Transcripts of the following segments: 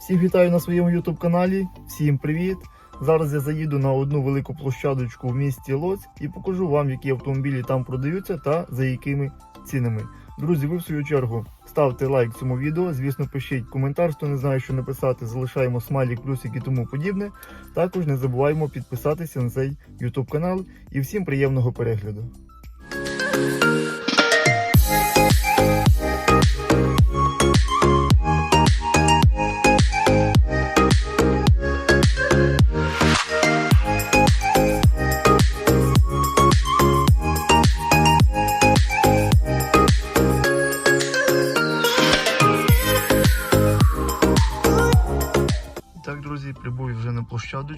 Всіх вітаю на своєму YouTube каналі. Всім привіт! Зараз я заїду на одну велику площадочку в місті Лоць і покажу вам, які автомобілі там продаються та за якими цінами. Друзі, ви в свою чергу ставте лайк цьому відео. Звісно, пишіть коментар, хто не знає, що написати, залишаємо смайлік, плюсик і тому подібне. Також не забуваємо підписатися на цей YouTube канал і всім приємного перегляду.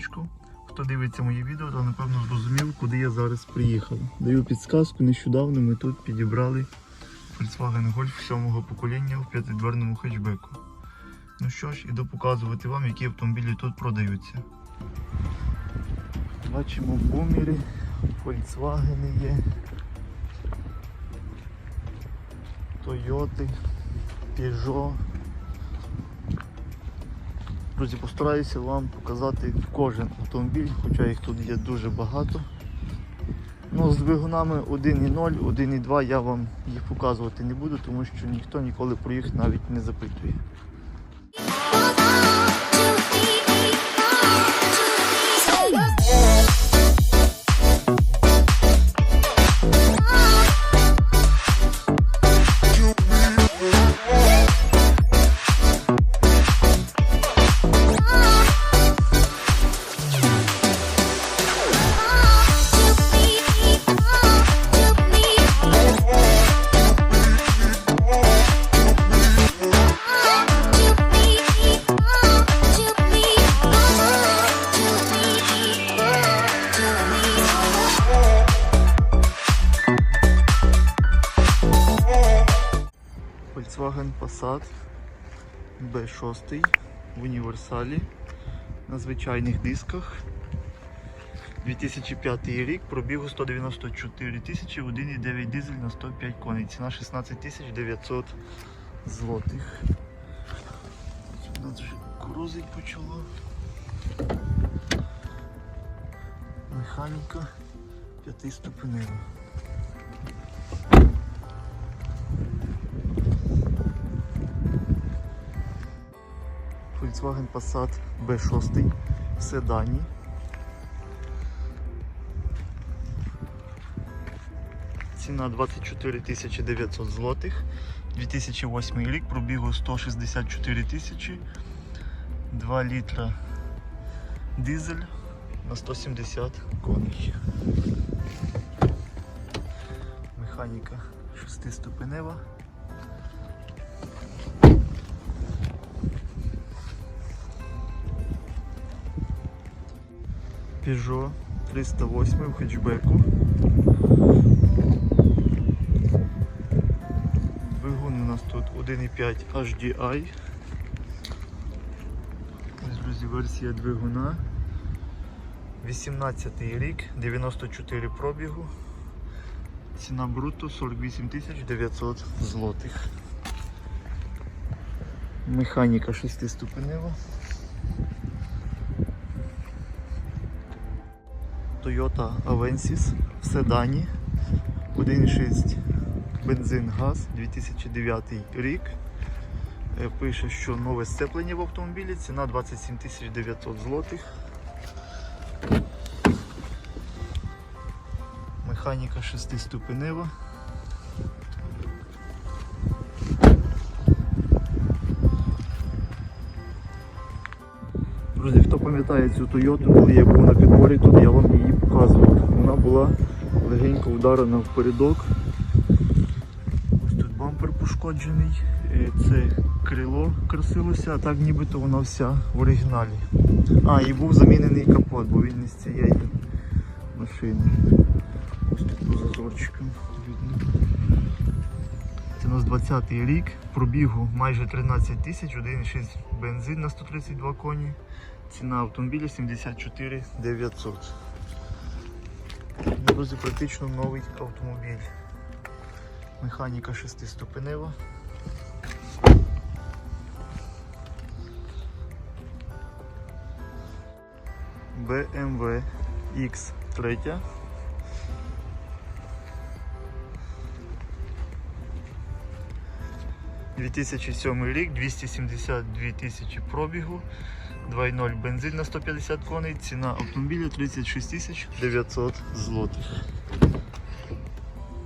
На. Хто дивиться мої відео, то напевно зрозумів, куди я зараз приїхав. Даю підсказку, нещодавно ми тут підібрали Volkswagen Golf 7 покоління в п'ятидверному хетчбеку. Ну що ж, іду показувати вам, які автомобілі тут продаються. Бачимо бумери, Volkswagen є, Toyota, Peugeot. Друзі, постараюся вам показати кожен автомобіль, хоча їх тут є дуже багато. Ну, з двигунами 1.0, 1.2 я вам їх показувати не буду, тому що ніхто ніколи про їх навіть не запитує. Passat B6 в універсалі на звичайних дисках. 2005 рік, пробігу 194 тисячі, 1,9 дизель на 105 коней. Ціна 16 тисяч 900 злотих. У нас вже крузить почало. Механіка п'ятиступенева. Volkswagen Passat B6 в седані. Ціна 24 тисячі 900 злотих. 2008 рік, пробігу 164 тисячі, 2 літра дизель на 170 коней. Механіка шестиступенева. Peugeot 308 в хетчбеку. Двигун у нас тут 1.5 HDI. Друзі, версія двигуна. 18 рік, 94 пробігу. Ціна бруто 48 900 злотих. Механіка 6-ступенева. Toyota Avensis в седані 1.6 бензин газ 2009 рік. Е, Пише, що нове сцеплення в автомобілі, ціна 27 900 злотих. Механіка 6-ступенева. Пам'ятає цю Toyota, коли я був на підборі, тут я вам її показував. Вона була легенько вдарена в передок. Ось тут бампер пошкоджений. Е, Це крило красилося, а так нібито вона вся в оригіналі. А, і був замінений капот, бо він не з цієї машини. Ось тут по зазорчикам видно. 2020 рік, пробігу майже 13 тисяч, 1,6 бензин на 132 коні. Ціна автомобіля 74 900. Друзі, практично новий автомобіль. Механіка 6-ступенева. BMW X3 «2007 рік, 272 тисячі пробігу, 2.0 бензин на 150 коней, ціна автомобіля 36 тисяч 900 злотих.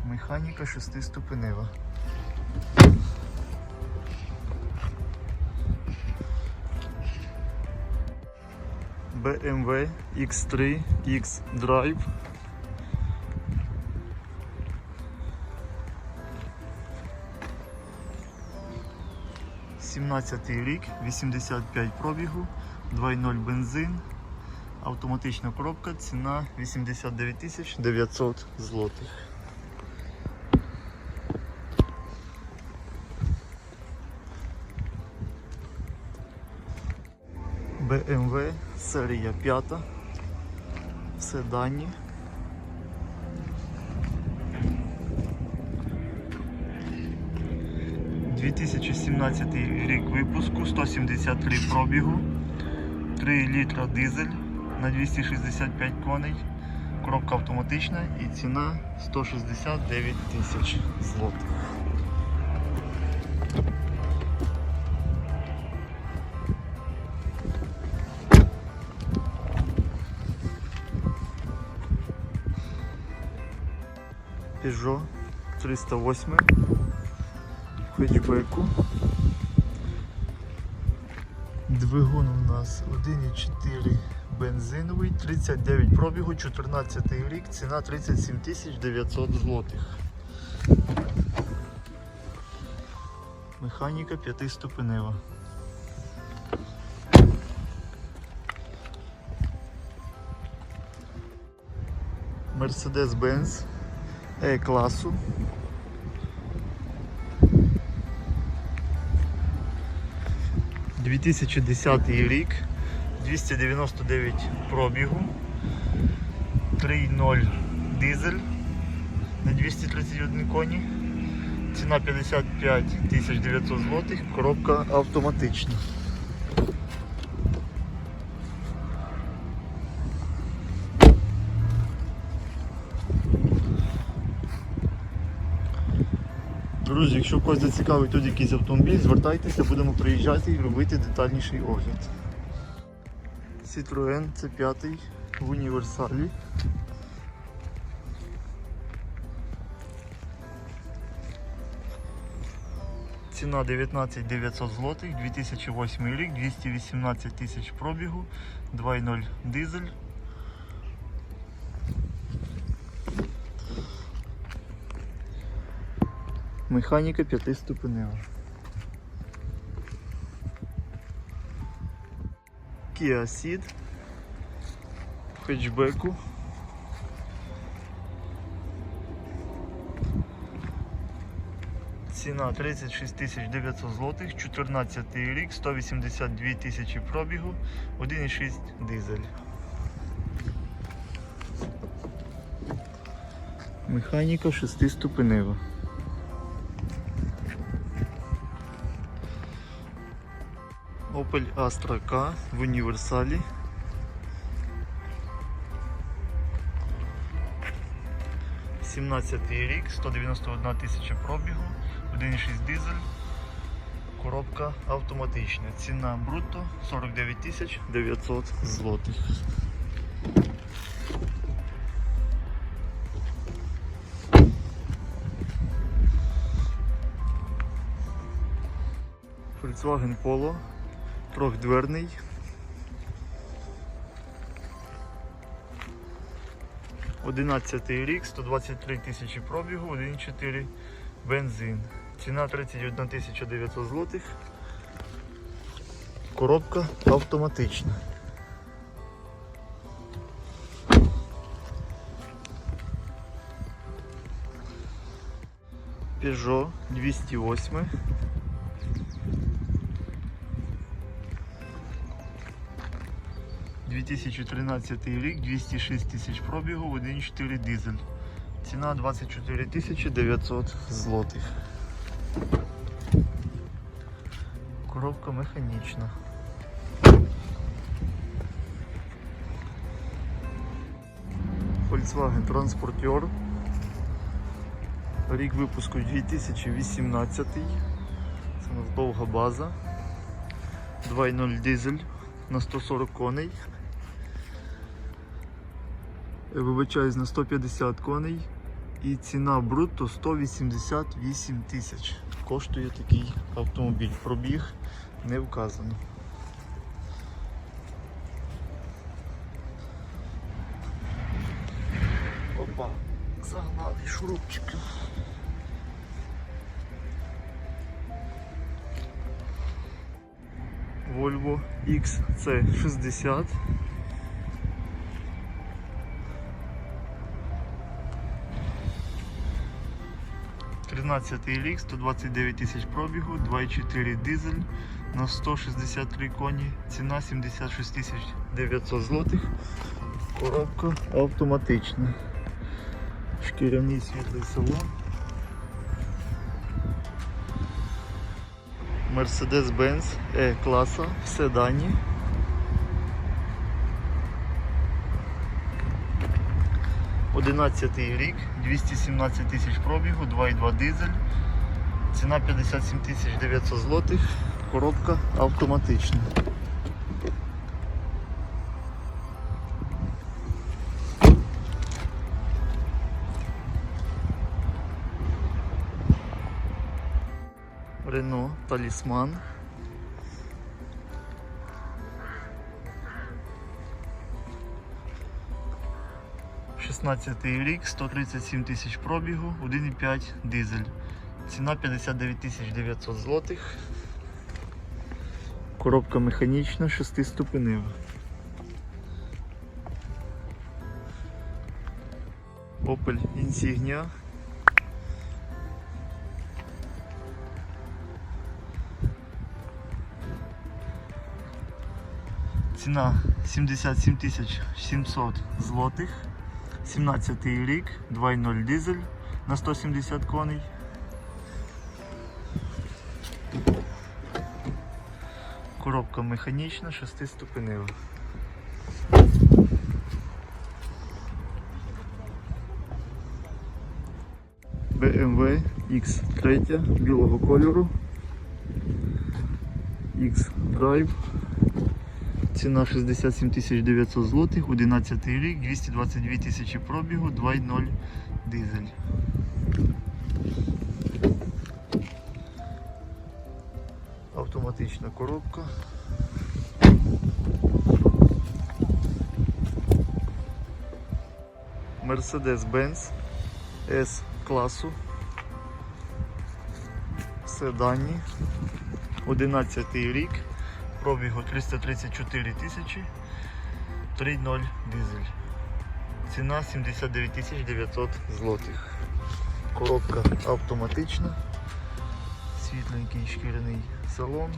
Механіка 6 ступенева. BMW X3 X Drive. Сімнадцятий рік, 85 пробігу, 2.0 бензин, автоматична коробка, ціна 89 тисяч 900 злотих. BMW серія 5 в седані. «2017 рік випуску, 173 пробігу, 3 літра дизель на 265 коней, коробка автоматична і ціна 169 тисяч злотих. Peugeot 308 хетчбеку. Двигун у нас 1,4 бензиновий, 39 пробігу, 14 рік, ціна 37 тисяч 900 злотих. Механіка 5 ступенева. Mercedes-Benz E-класу. «2010 рік, 299 пробігу, 3.0 дизель на 231 коні, ціна 55 900 злотих, коробка автоматична. Друзі, якщо когось зацікавить тут якийсь автомобіль, звертайтеся, будемо приїжджати і робити детальніший огляд. Citroën C5 в універсалі. Ціна 19 900 злотих, 2008 рік, 218 тисяч пробігу, 2.0 дизель. Механіка п'ятиступенева. Kia Ceed хетчбеку. Ціна 36 900 злотих, 14 рік, 182 тисячі пробігу, 1,6 дизель. Механіка 6 ступенева. Opel Astra K в універсалі. Сімнадцятий рік, 191 тисяча пробігу, 1,6 дизель, коробка автоматична. Ціна брутто 49 тисяч 900 злотих. Volkswagen Polo трьохдверний. Одинадцятий рік, 123 тисячі пробігу, 1,4 бензин. Ціна 31 тисяча 900 злотих. Коробка автоматична. Peugeot 208. – 2013 рік, 206 тисяч пробігу, 1,4 дизель. Ціна 24 тисячі 900 злотих. Коробка механічна. Volkswagen Transporter. Рік випуску 2018. Це у нас довга база. 2.0 дизель на 140 коней. Вибачаюсь на 150 коней. І ціна брутто 188 тисяч. Коштує такий автомобіль. Пробіг не вказано. Опа, загнали шурупчики. Volvo XC60. 13 рік, 129 тисяч пробігу, 2,4 дизель на 163 коні, ціна 76 тисяч 900 злотих. Коробка автоматична. Шкіряний світлий салон. Mercedes-Benz E-класа, все дані. 11 рік, 217 тисяч пробігу, 2,2 дизель, ціна 57 тисяч 900 злотих, коробка автоматична. Рено, талісман. Шістнадцятий рік, 137 тисяч пробігу, 1,5 дизель. Ціна 59 тисяч 900 злотих. Коробка механічна, шестиступенева. Opel Insignia. Ціна 77 тисяч 700 злотих. 17 рік, 2.0 дизель на 170 коней. Коробка механічна, шестиступенева. BMW X3 білого кольору. X-Drive. Ціна 67 900 злотих, 11 рік, 222 тисячі пробігу, 2.0 дизель. Автоматична коробка. Mercedes-Benz S класу. В седані. 11 рік. Пробігу 334 тисячі. 3.0 дизель. Ціна 79 тисяч 900 злотих. Коробка автоматична. Світленький шкіряний салон.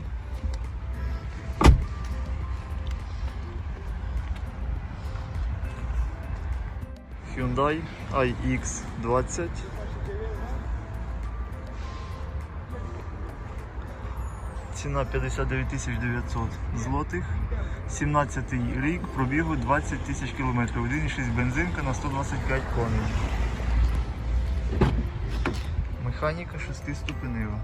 Hyundai iX20. Ціна 59 900 злотих. 17 рік, пробігу 20 тисяч кілометрів. 1,6 бензинка на 125 коней. Механіка 6-ступенева.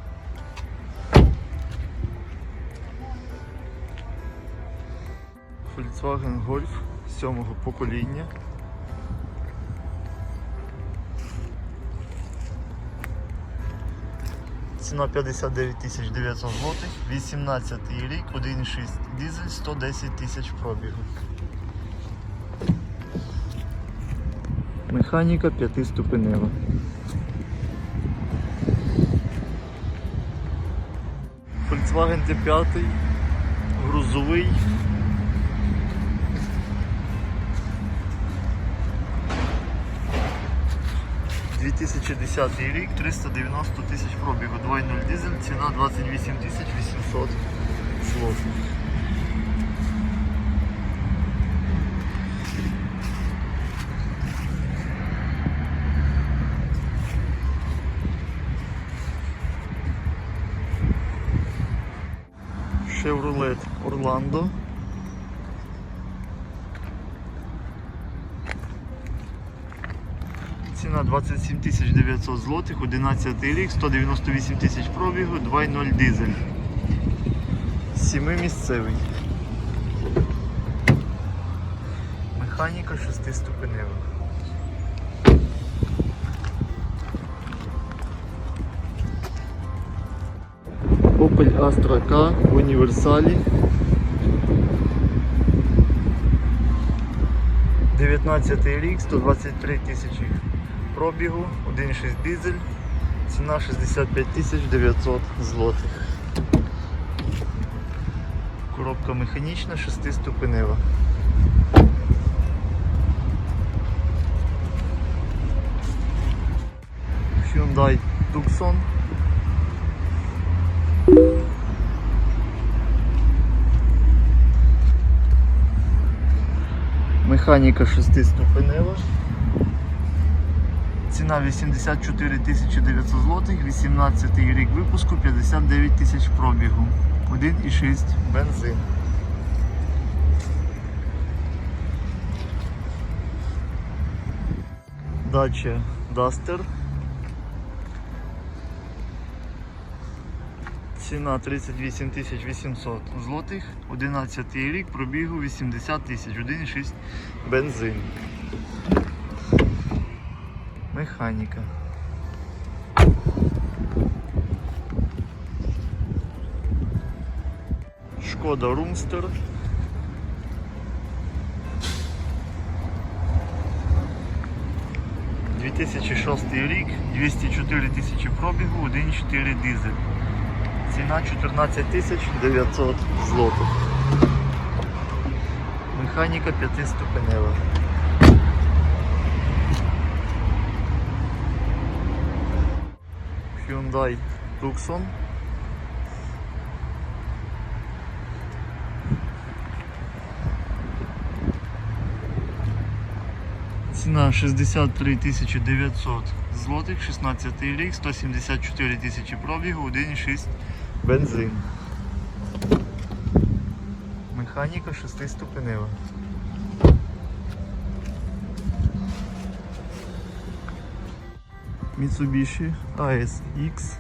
Volkswagen Golf 7 покоління. Ціна 59 тисяч 900 злотих, 18 рік, 1,6 дизель, 110 тисяч пробігу. Механіка п'ятиступенева. Volkswagen T5, грузовий. – 2010 рік, 390 тисяч пробігу, 2.0 дизель, ціна 28 тисяч 800 злотих. Chevrolet Orlando. Ціна 27 900 злотих, 11 рік, 198 тисяч пробігу, 2.0 дизель. Сімимісцевий. Механіка шестиступенева. Opel Astra K в універсалі. 19 рік, 123 тисячі пробігу, 1.6 дизель, ціна 65 тисяч 900 злотих. Коробка механічна, 6-ступенева. Hyundai Tucson. Механіка 6-ступенева. Ціна 84 900 злотих, 18 рік випуску, 59 тисяч пробігу. 1,6 бензин. Дача Duster. Ціна 38 800 злотих, 11 рік, пробігу 80 тисяч, 1,6 бензин. Механіка. Шкода Румстер. – 2006 рік, 204 тисячі пробігу, 1,4 дизель. Ціна 14 тисяч 900 злотих. Механіка п'ятиступенева. Hyundai Tucson. Ціна 63 тисячі 900 злотих, 16 рік, 174 тисячі пробігу, 1,6 бензин. Механіка 6-ступенева. Mitsubishi ASX.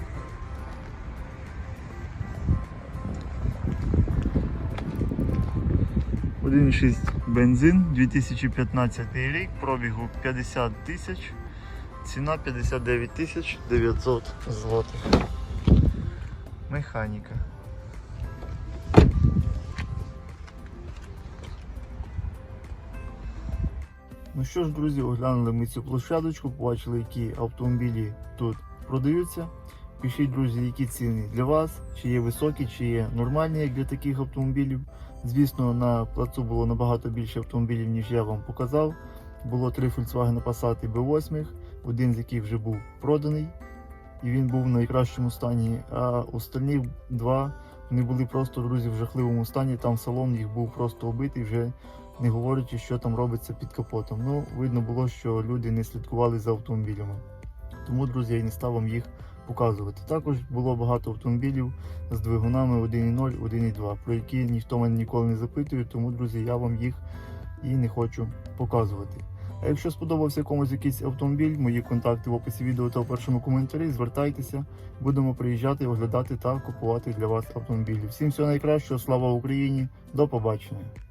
Один шість бензин, 2015 рік, пробігу 50 тисяч, ціна 59 тисяч 900 злотих. Механіка. Ну що ж, друзі, оглянули ми цю площадочку, побачили, які автомобілі тут продаються. Пишіть, друзі, які ціни для вас, чи є високі, чи є нормальні, як для таких автомобілів. Звісно, на плацу було набагато більше автомобілів, ніж я вам показав. Було три Volkswagen Passat B8, один з яких вже був проданий, і він був в найкращому стані. А останні два вони були просто друзі в жахливому стані. Там салон їх був просто обитий, вже не говорячи, що там робиться під капотом. Ну, видно було, що люди не слідкували за автомобілями. Тому, друзі, я не став вам їх показувати. Також було багато автомобілів з двигунами 1.0, 1.2, про які ніхто мене ніколи не запитує, тому, друзі, я вам їх і не хочу показувати. А якщо сподобався комусь якийсь автомобіль, мої контакти в описі відео та в першому коментарі, звертайтеся, будемо приїжджати, оглядати та купувати для вас автомобілі. Всім всього найкращого, слава Україні, до побачення!